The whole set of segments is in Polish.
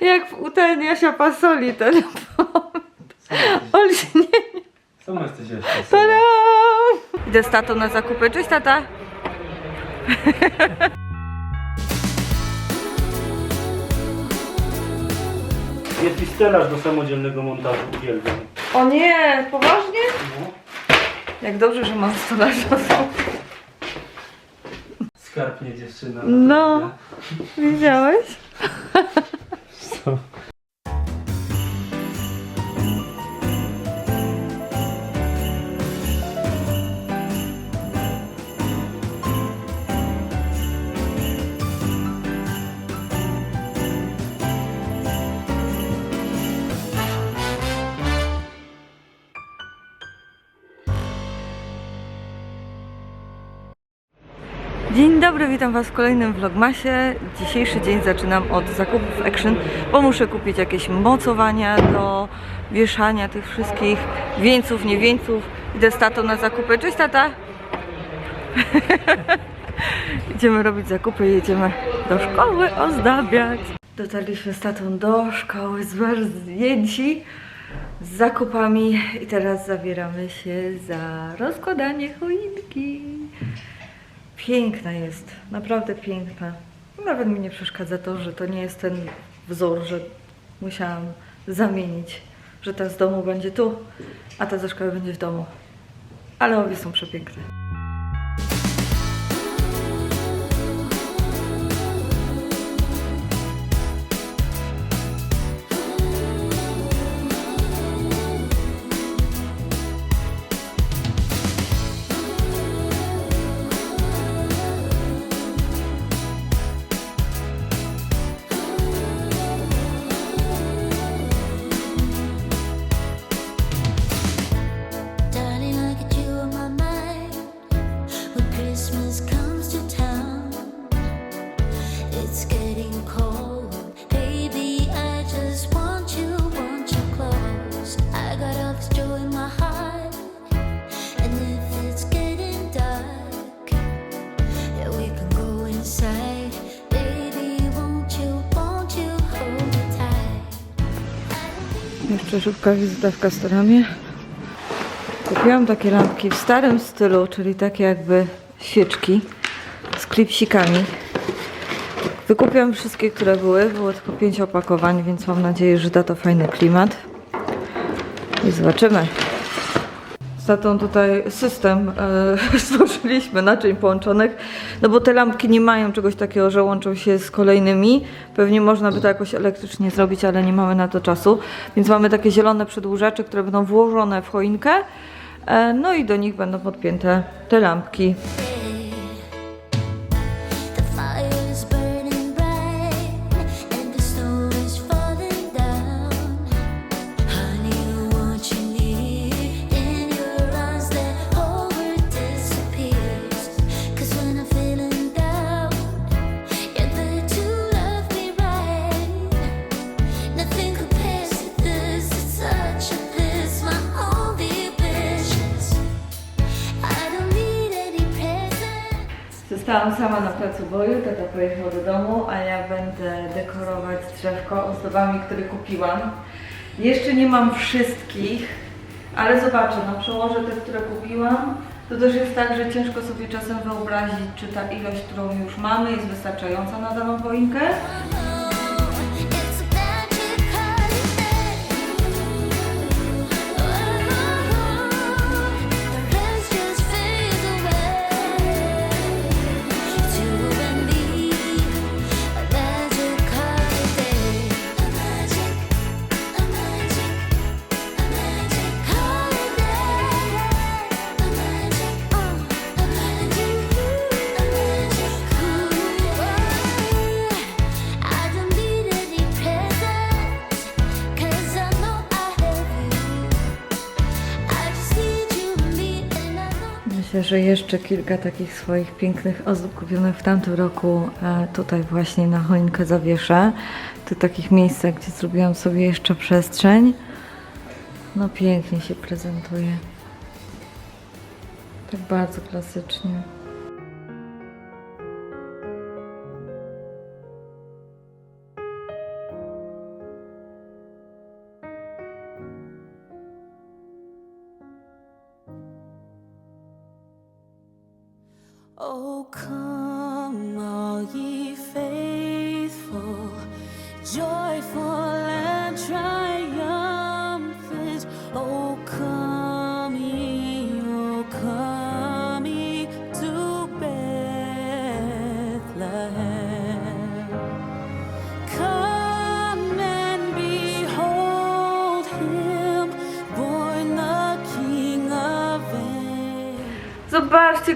Jak w u Jasia Pasoli ten olśnienie. Co my jesteś jeszcze? Tada! Idę z tatą na zakupy. Cześć tata! Jest i stelaż do samodzielnego montażu, uwielbiam. O nie, poważnie? No. Jak dobrze, że mam stolarza. Skarbnie dziewczyna. No. Widziałeś? Dzień dobry, witam Was w kolejnym vlogmasie. Dzisiejszy dzień zaczynam od zakupów Action, bo muszę kupić jakieś mocowania do wieszania tych wszystkich wieńców, nie wieńców. Idę z tatą na zakupy. Cześć tata! Idziemy robić zakupy i jedziemy do szkoły ozdabiać. Dotarliśmy z tatą do szkoły zdjęci z zakupami i teraz zabieramy się za rozkładanie choinki. Piękna jest, naprawdę piękna. Nawet mi nie przeszkadza to, że to nie jest ten wzór, że musiałam zamienić, że ta z domu będzie tu, a ta ze szkoły będzie w domu. Ale obie są przepiękne. Jeszcze szybka wizytówka w Storamie. Kupiłam takie lampki w starym stylu, czyli takie jakby świeczki z klipsikami. Wykupiłam wszystkie, które były. Było tylko pięć opakowań, więc mam nadzieję, że da to fajny klimat. I zobaczymy. Z tatą tutaj system e, stworzyliśmy naczyń połączonych, no bo te lampki nie mają czegoś takiego, że łączą się z kolejnymi. Pewnie można by to jakoś elektrycznie zrobić, ale nie mamy na to czasu. Więc mamy takie zielone przedłużacze, które będą włożone w choinkę. E, no i do nich będą podpięte te lampki. Sama na placu boju, tata pojechał do domu, a ja będę dekorować drzewko ozdobami, które kupiłam. Jeszcze nie mam wszystkich, ale zobaczę, no przełożę te, które kupiłam. To też jest tak, że ciężko sobie czasem wyobrazić, czy ta ilość, którą już mamy, jest wystarczająca na daną choinkę. Że jeszcze kilka takich swoich pięknych ozdób kupionych w tamtym roku tutaj właśnie na choinkę zawieszę. Tu takich miejscach, gdzie zrobiłam sobie jeszcze przestrzeń. No pięknie się prezentuje. Tak bardzo klasycznie.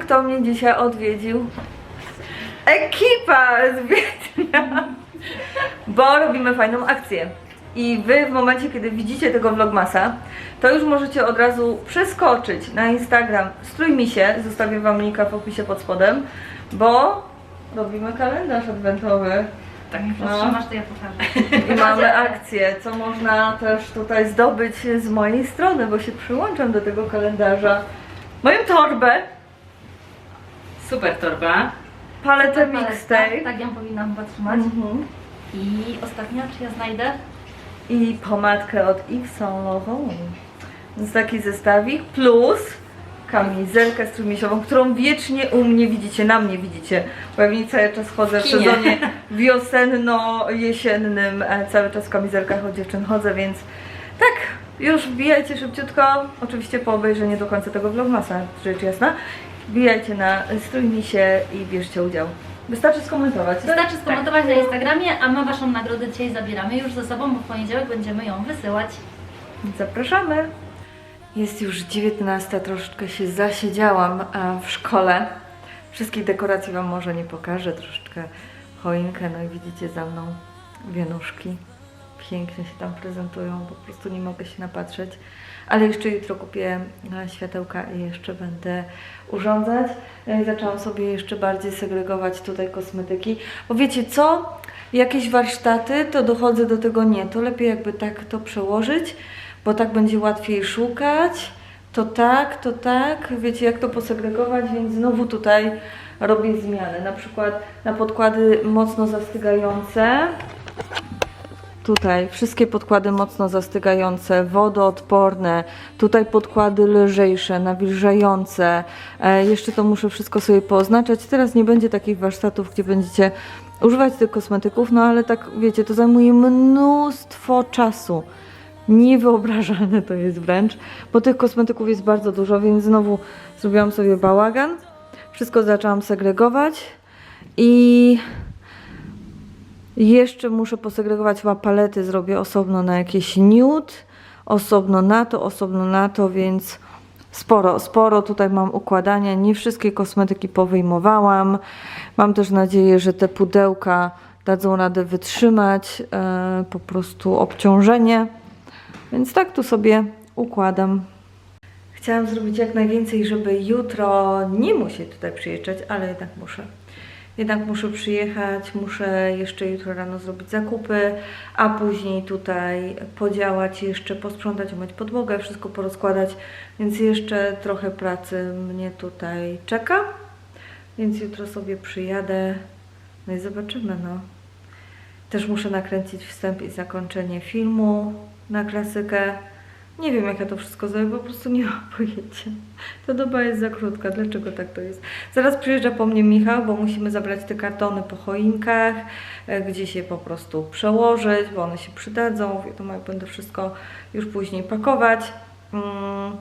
Kto mnie dzisiaj odwiedził. Ekipa z Wiednia. Bo robimy fajną akcję. I wy w momencie, kiedy widzicie tego vlogmasa, to już możecie od razu przeskoczyć na Instagram Strój mi się, zostawię wam linka w opisie pod spodem, bo robimy kalendarz adwentowy. Tak, No. trzymasz, to ja pokażę. I mamy akcję, co można też tutaj zdobyć z mojej strony, bo się przyłączam do tego kalendarza. Moją torbę, Super torba. paletę mixtape Tak ją powinnam chyba trzymać. mhm. I ostatnia, czy ja znajdę? i pomadkę od Yves Saint Laurent. Więc taki zestawik plus kamizelkę strójmiesiową, którą wiecznie u mnie widzicie, na mnie widzicie. Pewnie cały czas chodzę w Kinie. sezonie wiosenno-jesiennym, cały czas w kamizelkach od dziewczyn chodzę, więc tak, już wbijajcie szybciutko, oczywiście po obejrzeniu do końca tego vlogmasa, rzecz jasna. Wbijajcie na strójmi się i bierzcie udział. Wystarczy skomentować. tak? Wystarczy skomentować na Instagramie, a my Waszą nagrodę dzisiaj zabieramy już ze sobą, bo w poniedziałek będziemy ją wysyłać. Zapraszamy. Jest już 19, troszeczkę się zasiedziałam w szkole. Wszystkich dekoracji Wam może nie pokażę, troszeczkę choinkę, no i widzicie za mną wianuszki. Pięknie się tam prezentują, po prostu nie mogę się napatrzeć. Ale jeszcze jutro kupię e, światełka i jeszcze będę urządzać. E, Zaczęłam sobie jeszcze bardziej segregować tutaj kosmetyki. Bo wiecie co? Jakieś warsztaty, to dochodzę do tego nie. To lepiej jakby tak to przełożyć, bo tak będzie łatwiej szukać. To tak, to tak. Wiecie jak to posegregować, więc znowu tutaj robię zmiany. Na przykład na podkłady mocno zastygające. Tutaj wszystkie podkłady mocno zastygające, wodoodporne, tutaj podkłady lżejsze, nawilżające. E, jeszcze to muszę wszystko sobie pooznaczać. Teraz nie będzie takich warsztatów, gdzie będziecie używać tych kosmetyków, no ale tak wiecie, to zajmuje mnóstwo czasu. Niewyobrażalne to jest wręcz, bo tych kosmetyków jest bardzo dużo, więc znowu zrobiłam sobie bałagan. Wszystko zaczęłam segregować i jeszcze muszę posegregować chyba palety, zrobię osobno na jakieś nude, osobno na to, osobno na to, więc sporo, sporo tutaj mam układania. Nie wszystkie kosmetyki powyjmowałam. Mam też nadzieję, że te pudełka dadzą radę wytrzymać e, po prostu obciążenie. Więc tak tu sobie układam. Chciałam zrobić jak najwięcej, żeby jutro nie musieć tutaj przyjeżdżać, ale jednak muszę. Jednak muszę przyjechać, muszę jeszcze jutro rano zrobić zakupy, a później tutaj podziałać, jeszcze posprzątać, umyć podłogę, wszystko porozkładać, więc jeszcze trochę pracy mnie tutaj czeka. Więc jutro sobie przyjadę, no i zobaczymy, no. Też muszę nakręcić wstęp i zakończenie filmu na klasykę. Nie wiem, jak ja to wszystko zrobię, po prostu nie mam pojęcia. Ta doba jest za krótka, dlaczego tak to jest? Zaraz przyjeżdża po mnie Michał, bo musimy zabrać te kartony po choinkach, e, gdzieś je po prostu przełożyć, bo one się przydadzą. Wiadomo, jak będę wszystko już później pakować. Mm.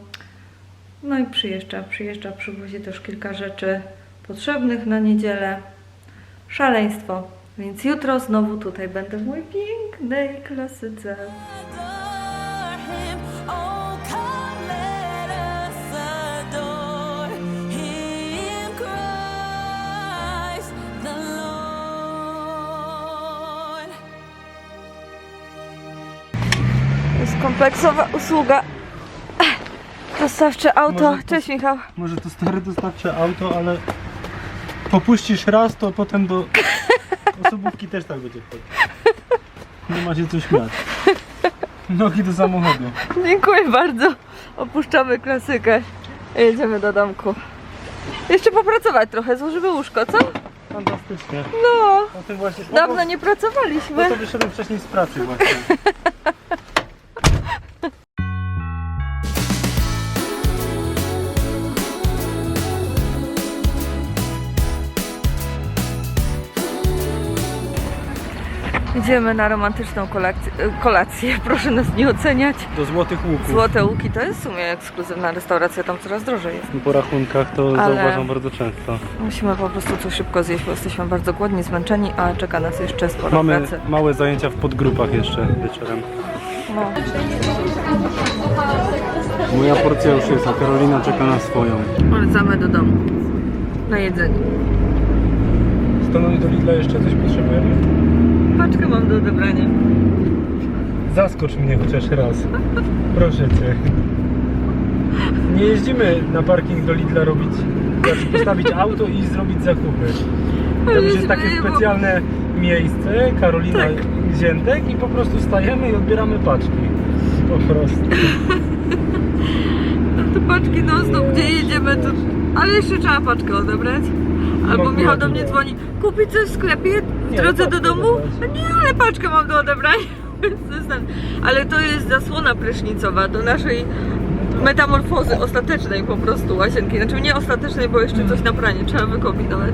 No i przyjeżdża, przyjeżdża, przywozi też kilka rzeczy potrzebnych na niedzielę. Szaleństwo. Więc jutro znowu tutaj będę w mojej pięknej klasyce. Kompleksowa usługa. Dostawcze auto. Może to- Cześć Michał. Może to stare dostawcze auto, ale popuścisz raz, to potem do osobówki też tak będzie wchodzić. Nie ma się co śmiać. Nogi do samochodu. Dziękuję bardzo. Opuszczamy klasykę. i Jedziemy do domku. Jeszcze popracować trochę, złożymy łóżko, co? Fantastycznie. No, właśnie. dawno nie pracowaliśmy. to wyszedłem wcześniej z pracy właśnie. Idziemy na romantyczną kolację, kolację. Proszę nas nie oceniać. Do złotych łuków. Złote Łuki to jest w sumie ekskluzywna restauracja, tam coraz drożej jest. Po rachunkach to Ale- zauważam bardzo często. Musimy po prostu coś szybko zjeść, bo jesteśmy bardzo głodni, zmęczeni, a czeka nas jeszcze sporo Mamy pracy. małe zajęcia w podgrupach jeszcze wieczorem. No. Moja porcja już jest, a Karolina czeka na swoją. Wracamy do domu. Na jedzenie. Stanąć do Lidla jeszcze coś potrzebujemy? Paczkę mam do odebrania. Zaskocz mnie chociaż raz. Proszę cię. Nie jeździmy na parking do Lidla robić, znaczy postawić auto i zrobić zakupy. Tam jest takie specjalne miejsce, Karolina Tak. Ziętek i po prostu stajemy i odbieramy paczki. Po prostu. Te paczki no znów, gdzie jedziemy, to... Ale jeszcze trzeba paczkę odebrać. Albo No, Michał do nie. mnie dzwoni, kupić coś w sklepie w Nie, drodze do paczkę domu? odebrać. A nie, ale paczkę mam do odebrania. Ale to jest zasłona prysznicowa do naszej metamorfozy ostatecznej po prostu łazienki. Znaczy nie ostatecznej, bo jeszcze coś na pranie trzeba wykombinować.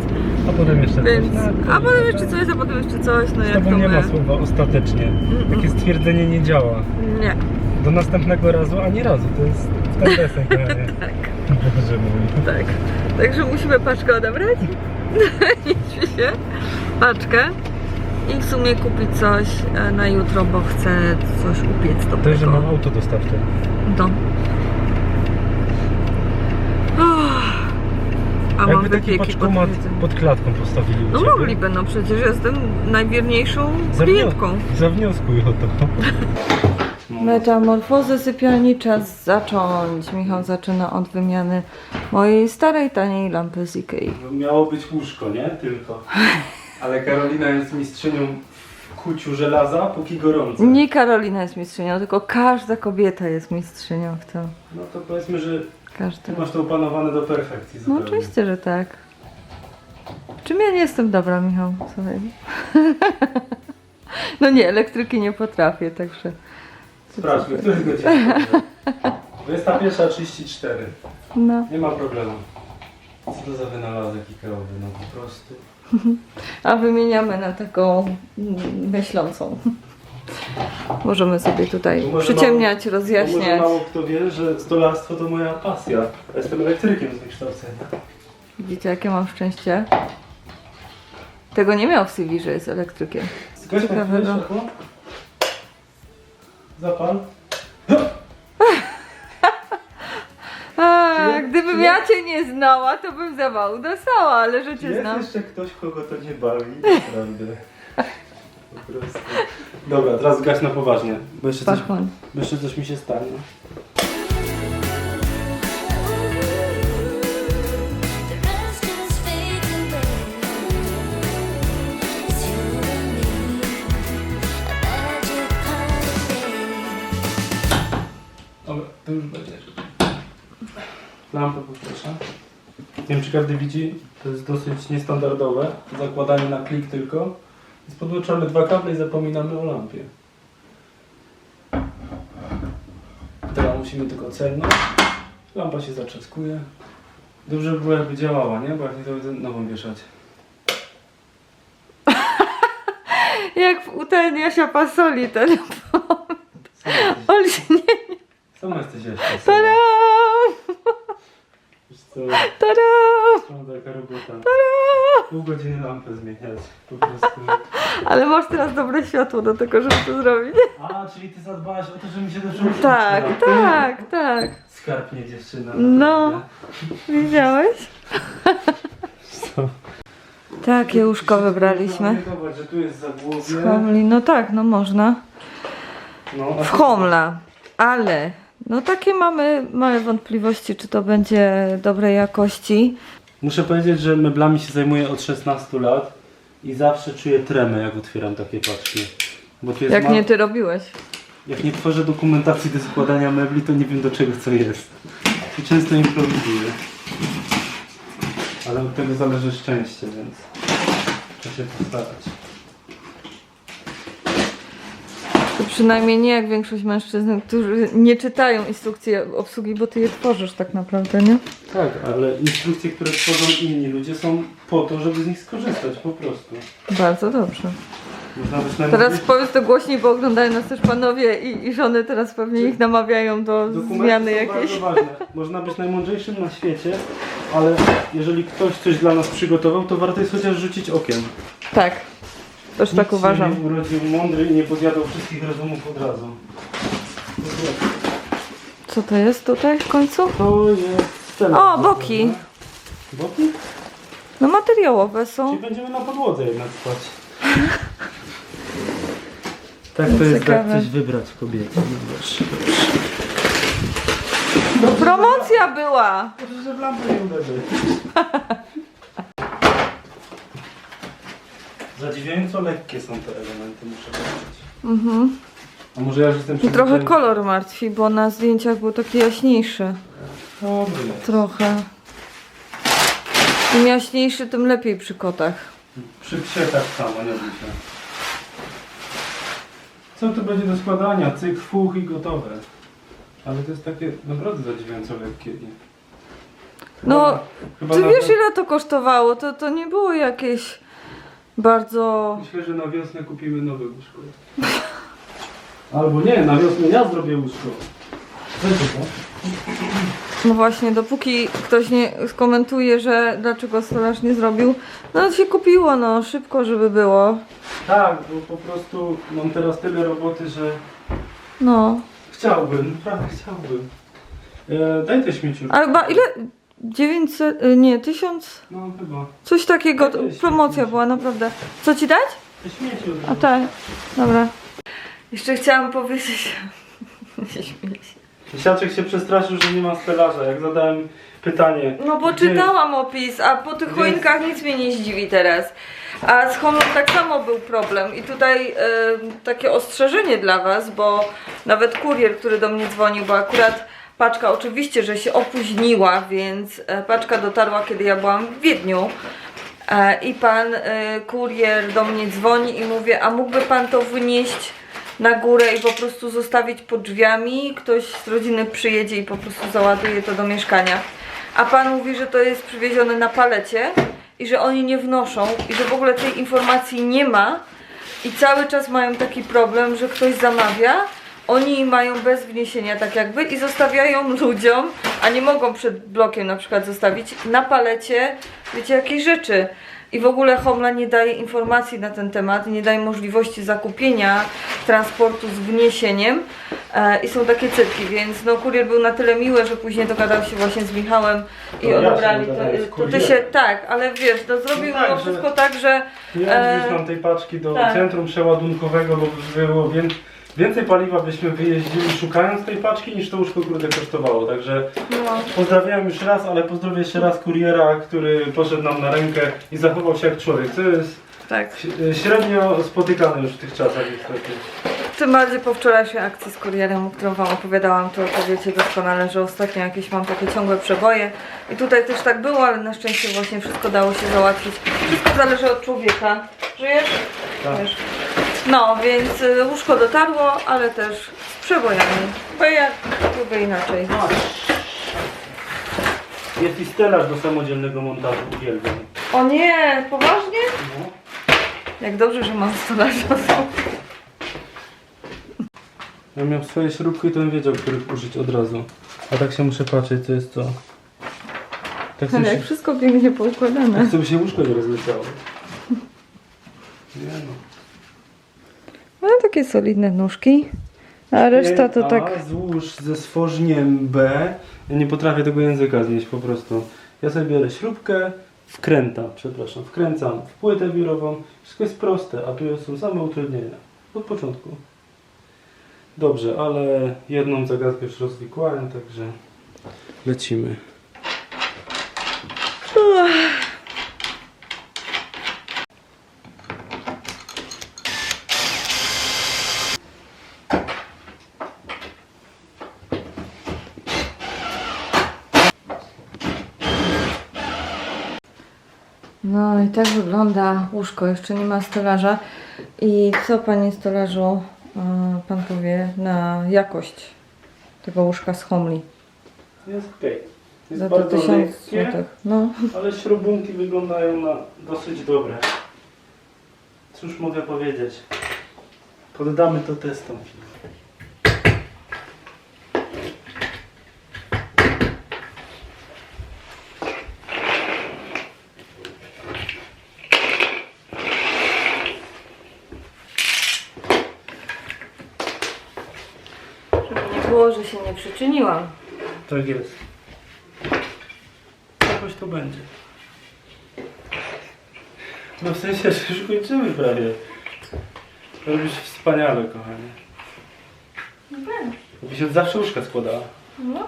A potem jeszcze Więc, coś. No, a potem jeszcze coś, a potem jeszcze coś, no jak to nie my. ma słowa ostatecznie. Takie stwierdzenie nie działa. Nie, Do następnego razu, ani razu. To jest w ten deseń tak. Tak. Także musimy paczkę odebrać. Idźmy się. Paczkę. I w sumie kupić coś e, na jutro, bo chcę coś upiec To, że dobrego. mam auto dostawcze. No. A mam Jakby taki wypieki paczkomat podjedzone. pod klatką postawili No mogliby, no przecież jestem najwierniejszą Zawnio- klientką. Zawnioskuj o to. Metamorfozę sypialni czas zacząć. Michał zaczyna od wymiany mojej starej, taniej lampy z Ikei. Miało być łóżko, nie? Tylko. Ale Karolina jest mistrzynią w kuciu żelaza, póki gorące. Nie Karolina jest mistrzynią, tylko każda kobieta jest mistrzynią w tym. No to powiedzmy, że Każda. ty masz to opanowane do perfekcji No zupełnie. oczywiście, że tak. Czym ja nie jestem dobra, Michał? Słuchaj. No nie, elektryki nie potrafię, także... Sprawdźmy, który jest godzina? 21.34. No. Nie ma problemu. Co to za wynalazek Ikeowy? No po prostu. A wymieniamy na taką mm, myślącą. Możemy sobie tutaj może przyciemniać, Bo może rozjaśniać. mało kto wie, że stolarstwo to moja pasja. Ja Jestem elektrykiem z wykształcenia. Widzicie, jakie mam szczęście? Tego nie miał w CV, że jest elektrykiem. Chwilę Ciekawego. światło. Zapal. A, Czy- gdybym czy- ja cię nie znała, to bym zawału dostała, ale że cię Jest znam. jeszcze ktoś, kogo to nie bawi, naprawdę. Po prostu. Dobra, teraz zgaś na poważnie. Bo jeszcze, coś, bo jeszcze coś mi się stanie. To już będzie. Lampę poproszę. Nie wiem, czy każdy widzi, to jest dosyć niestandardowe. Zakładanie na klik tylko. Więc podłączamy dwa kable i zapominamy o lampie. Teraz musimy tylko celnąć. Lampa się zaczaskuje. Dobrze by było jakby działała, nie? Bo jak nie to będę nową wieszać. Jak w u Jasia Pasoli ten olśnienie. sama jesteś jeszcze. Tada! Wiesz co, Tada! taka robota. Pół godziny lampę zmieniać. Po prostu. Ale masz teraz dobre światło do tego, żeby to zrobić. A, czyli ty zadbałaś o to, że mi się dobrze uczyć. Tak, tak, tak. Skarbnie dziewczyna. No. Widziałeś? Co? Takie łóżko wybraliśmy. Zobacz, że tu jest zagłowie. Z Homli, no tak, no można. No, a W Homla, ale no takie mamy małe wątpliwości, czy to będzie dobrej jakości. Muszę powiedzieć, że meblami się zajmuję od 16 lat i zawsze czuję tremę, jak otwieram takie paczki. Bo tu jest Jak ma... nie ty robiłeś. jak nie tworzę dokumentacji do składania mebli, to nie wiem do czego co jest. I często improwizuję. Ale od tego zależy szczęście, więc trzeba się postarać. To przynajmniej nie jak większość mężczyzn, którzy nie czytają instrukcji obsługi, bo ty je tworzysz tak naprawdę, nie? Tak, ale instrukcje, które tworzą inni ludzie są po to, żeby z nich skorzystać po prostu. Bardzo dobrze. Można być Teraz najmądrzejszym- powiedz to głośniej, bo oglądają nas też panowie i, i żony teraz pewnie ich namawiają do Dokumenty zmiany są jakiejś. bardzo ważne. Można być najmądrzejszym na świecie, ale jeżeli ktoś coś dla nas przygotował, to warto jest chociaż rzucić okiem. Tak, też tak się uważam. nie urodził mądry i nie podjadał wszystkich rozumów od razu. Co to jest tutaj w końcu? To jest scena. O, boki. Boki? No materiałowe są. Czyli będziemy na podłodze jednak spać. Tak to jest Ciekawe. jak coś wybrać kobiecie. No, promocja była! Dobrze, że w lampę nie uderzy. Zadziwiająco lekkie są te elementy, muszę powiedzieć. Mhm. A może ja już jestem I trochę przyzwyczajony? kolor martwi, bo na zdjęciach był taki jaśniejszy. Dobry jest. Trochę. Im jaśniejszy, tym lepiej przy kotach. Przy psie tak samo, nie bój się. Co tu będzie do składania? Cyk, fuch i gotowe. Ale to jest takie naprawdę zadziwiająco lekkie. i- No, Chyba- Ty na- wiesz ile to kosztowało? To, to nie było jakieś bardzo... Myślę, że na wiosnę kupimy nowe łóżko. Albo nie, na wiosnę ja zrobię łóżko. Będzie to? No właśnie, dopóki ktoś nie skomentuje, że dlaczego stolarz nie zrobił, no to się kupiło, no szybko, żeby było. Tak, bo po prostu mam teraz tyle roboty, że No. chciałbym, naprawdę chciałbym. E, daj te śmieciurki. Ale chyba ile? 900, y, nie, 1000, No chyba. coś takiego, To jest promocja była naprawdę. Co ci dać? Te śmieci od A razu. tak, dobra. Jeszcze chciałam powiedzieć, nie śmieję się. Siaczek się przestraszył, że nie ma stelaża. Jak zadałem pytanie. No bo gdzie- czytałam opis, a po tych Gdzie choinkach nic mnie nie zdziwi teraz. A z homem tak samo był problem. I tutaj takie ostrzeżenie dla Was, bo nawet kurier, który do mnie dzwonił, bo akurat paczka oczywiście, że się opóźniła, więc e, paczka dotarła, kiedy ja byłam w Wiedniu. E, I pan e, kurier do mnie dzwoni i mówi, a mógłby pan to wynieść na górę i po prostu zostawić pod drzwiami? Ktoś z rodziny przyjedzie i po prostu załaduje to do mieszkania. A pan mówi, że to jest przywiezione na palecie i że oni nie wnoszą i że w ogóle tej informacji nie ma i cały czas mają taki problem, że ktoś zamawia, oni mają bez wniesienia tak jakby i zostawiają ludziom, a nie mogą przed blokiem na przykład zostawić na palecie, wiecie, jakieś rzeczy. I w ogóle Homla nie daje informacji na ten temat, nie daje możliwości zakupienia transportu z wniesieniem e, i są takie cytki, więc no kurier był na tyle miły, że później dogadał się właśnie z Michałem i To się odebrali to, to ty się, tak, ale wiesz, no zrobił No tak, wszystko tak, że Ja E, mam tej paczki do tak. centrum przeładunkowego, bo by było wię- więcej paliwa byśmy wyjeździli szukając tej paczki niż to łóżko kurde kosztowało. Także pozdrawiam już raz, ale pozdrowię jeszcze raz kuriera, który poszedł nam na rękę i zachował się jak człowiek. To jest tak. ś- średnio spotykane już w tych czasach niestety. Tym bardziej po wczorajszej akcji z kurierem, o którą Wam opowiadałam, to, to wiecie doskonale, że ostatnio jakieś mam takie ciągłe przeboje. I tutaj też tak było, ale na szczęście właśnie wszystko dało się załatwić. Wszystko zależy od człowieka. Żyjesz? Tak. Wiesz. No, więc y, łóżko dotarło, ale też z przebojami. Bo ja lubię inaczej. Jest i stelaż do samodzielnego montażu, uwielbiam. O nie, poważnie? No. Jak dobrze, że mam stolarza. Ja miał swoje śrubki, to bym wiedział, których użyć od razu. A tak się muszę patrzeć, co jest co. Tak Ale sobie jak się, wszystko pięknie poukładane. tak sobie się łóżko nie rozleciało. Nie no. Mają takie solidne nóżki. A reszta to A tak. złóż ze stworzeniem B. Ja nie potrafię tego języka znieść po prostu. Ja sobie biorę śrubkę, wkrętam, przepraszam, wkręcam w płytę biurową. Wszystko jest proste, a tu są same utrudnienia. Od początku. Dobrze, ale jedną zagadkę już rozwikłałem, także lecimy. No i tak wygląda łóżko, jeszcze nie ma stolarza. I co panie stolarzu e, pan powie na jakość tego łóżka z Homli? Jest okej. Jest Za to bardzo 1000 lekkie, złotych. No, ale śrubunki wyglądają na dosyć dobre. Cóż mogę powiedzieć? Poddamy to testom. Że się nie przyczyniłam. Tak jest. Jakoś to będzie. No w sensie, że już kończymy prawie. Robisz wspaniale, kochanie. By się zawsze łóżka składała. No.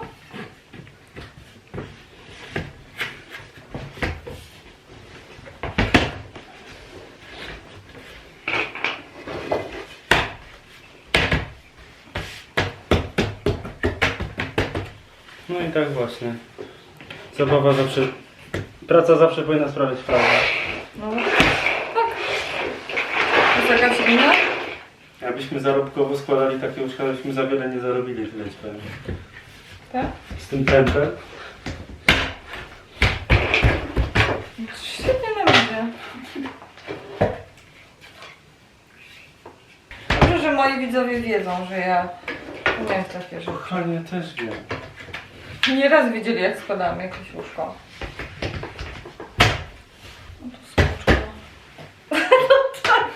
No i tak właśnie. Zabawa zawsze... Praca zawsze powinna sprawiać prawdę. No. Tak. Jest jakaś inna? Jakbyśmy zarobkowo składali takie łóżka, byśmy za wiele nie zarobili, tyle ci powiem. Tak? Z tym tempem. Świetnie nam idzie. Dobrze, że moi widzowie wiedzą, że ja umiem takie rzeczy. Kochanie, też wiem. Nieraz widzieli, jak składałam jakieś łóżko. No to skoczko. No tak.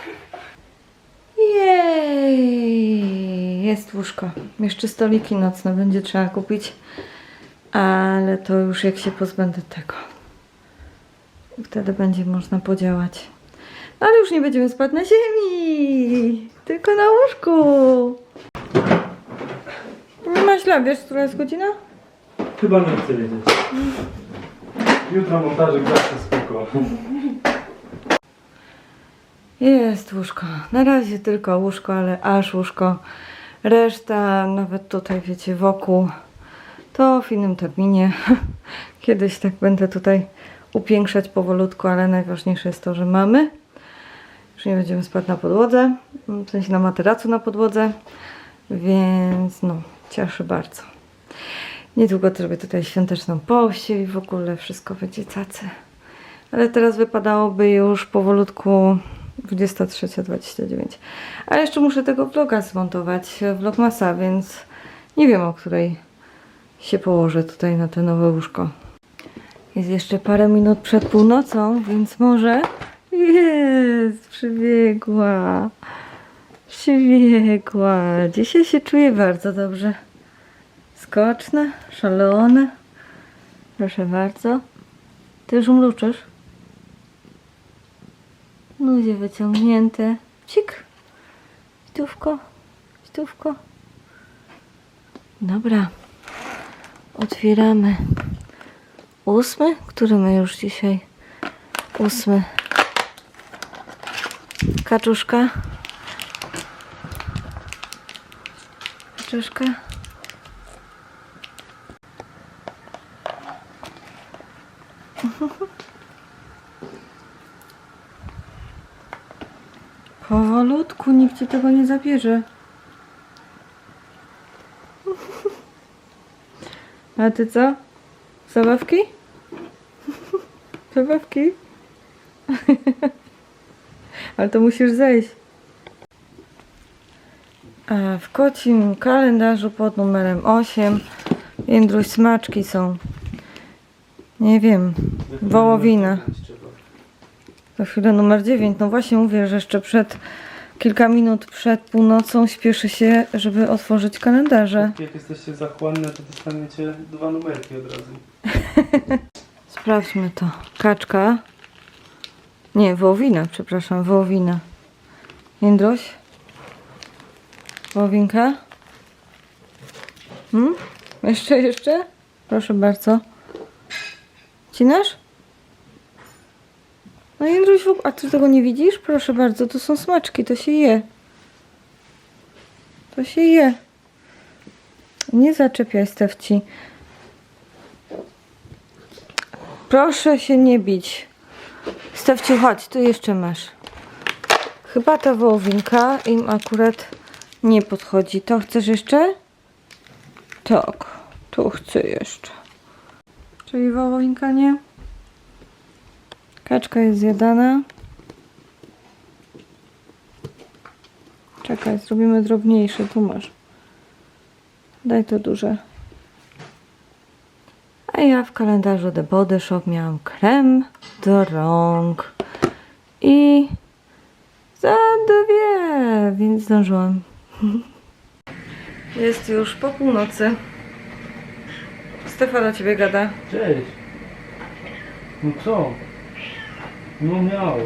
Jej, jest łóżko. Jeszcze stoliki nocne będzie trzeba kupić. Ale to już jak się pozbędę tego. Wtedy będzie można podziałać. No ale już nie będziemy spać na ziemi. Tylko na łóżku. Nie ma źle, wiesz, która jest godzina? Chyba nie chcę wiedzieć. Jutro montażyk zawsze spoko. Jest łóżko. Na razie tylko łóżko, ale aż łóżko. Reszta, nawet tutaj, wiecie, wokół, to w innym terminie. Kiedyś tak będę tutaj upiększać powolutku, ale najważniejsze jest to, że mamy. Już nie będziemy spać na podłodze, w sensie na materacu na podłodze, więc no, cieszy bardzo. Niedługo zrobię tutaj świąteczną pościel i w ogóle wszystko będzie cacy. Ale teraz wypadałoby już powolutku 23.29. A jeszcze muszę tego vloga zmontować, vlogmasa, więc nie wiem o której się położę tutaj na te nowe łóżko. Jest jeszcze parę minut przed północą, więc może jest, przybiegła. Przybiegła. Dzisiaj się czuję bardzo dobrze. Skoczne, szalone. Proszę bardzo. Ty już mruczysz? Ludzie wyciągnięte. Cik. Stówko. Stówko. Dobra. Otwieramy. Ósmy? Który my już dzisiaj? Ósmy. Kaczuszka. Kaczuszka. Powolutku, nikt ci tego nie zabierze. A ty co? Zabawki? Zabawki? Ale to musisz zejść. A w kocim kalendarzu pod numerem 8 Jędruś smaczki są. Nie wiem. Wołowina. Za chwilę numer 9. No właśnie mówię, że jeszcze przed kilka minut przed północą śpieszy się, żeby otworzyć kalendarze. Jak jesteście zachłanne, to dostaniecie dwa numerki od razu. Sprawdźmy to. Kaczka. Nie, wołowina, przepraszam, wołowina. Jędroś? Wołowinka? Hmm? Jeszcze, jeszcze? Proszę bardzo. Cinasz? No Jędruś, a ty tego nie widzisz? Proszę bardzo, to są smaczki, to się je. To się je. Nie zaczepiaj, Stefci. Proszę się nie bić. Stawciu, chodź, tu jeszcze masz. Chyba ta wołowinka im akurat nie podchodzi. To chcesz jeszcze? Tak, tu chcę jeszcze. Czyli wołowinka nie? Kaczka jest zjadana. Czekaj, zrobimy drobniejsze. Tu masz. Daj to duże. A ja w kalendarzu The Body Shop miałam krem do rąk. I za dwie, więc zdążyłam. Jest już po północy. Stefa do ciebie gada. Cześć. No co? No miał.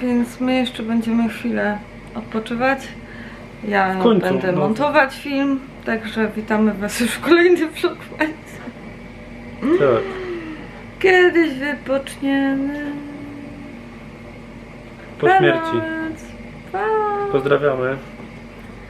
Więc my jeszcze będziemy chwilę odpoczywać. Ja końcu, będę no. montować film, także witamy Was już w kolejnym vlogmacie. Tak. Kiedyś wypoczniemy. Po śmierci. Pozdrawiamy.